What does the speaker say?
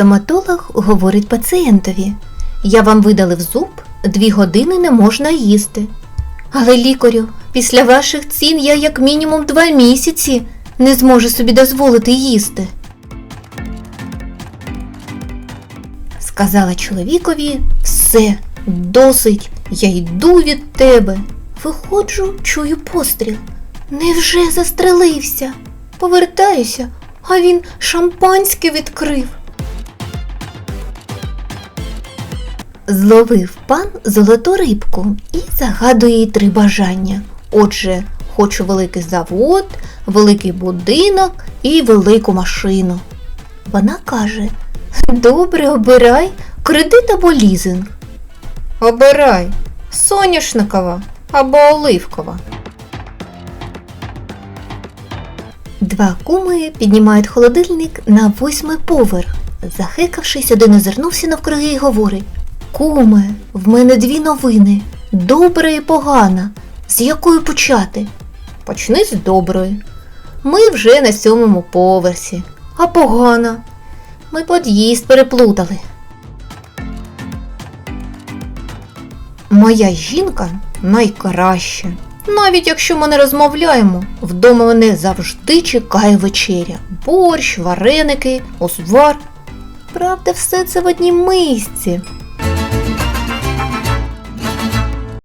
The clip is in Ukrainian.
Стоматолог говорить пацієнтові: Я вам видалив зуб, дві години не можна їсти. Але лікарю, після ваших цін я як мінімум два місяці не зможу собі дозволити їсти. Сказала чоловікові все, досить, я йду від тебе. Виходжу, чую постріл. Невже застрелився? Повертаюся, а він шампанське відкрив. Зловив пан золоту рибку і загадує їй три бажання. Отже, хочу великий завод, великий будинок і велику машину. Вона каже: Добре, обирай кредит або лізинг. Обирай соняшникова або оливкова. Два куми піднімають холодильник на восьмий поверх. Захекавшись, один озирнувся навкруги і говорить: Куме, в мене дві новини добра і погана. З якої почати? Почни з доброї. Ми вже на сьомому поверсі. А погана. Ми під'їзд переплутали. Моя жінка найкраща. Навіть якщо ми не розмовляємо, вдома мене завжди чекає вечеря. Борщ, вареники, узвар. Правда, все це в одній мисці.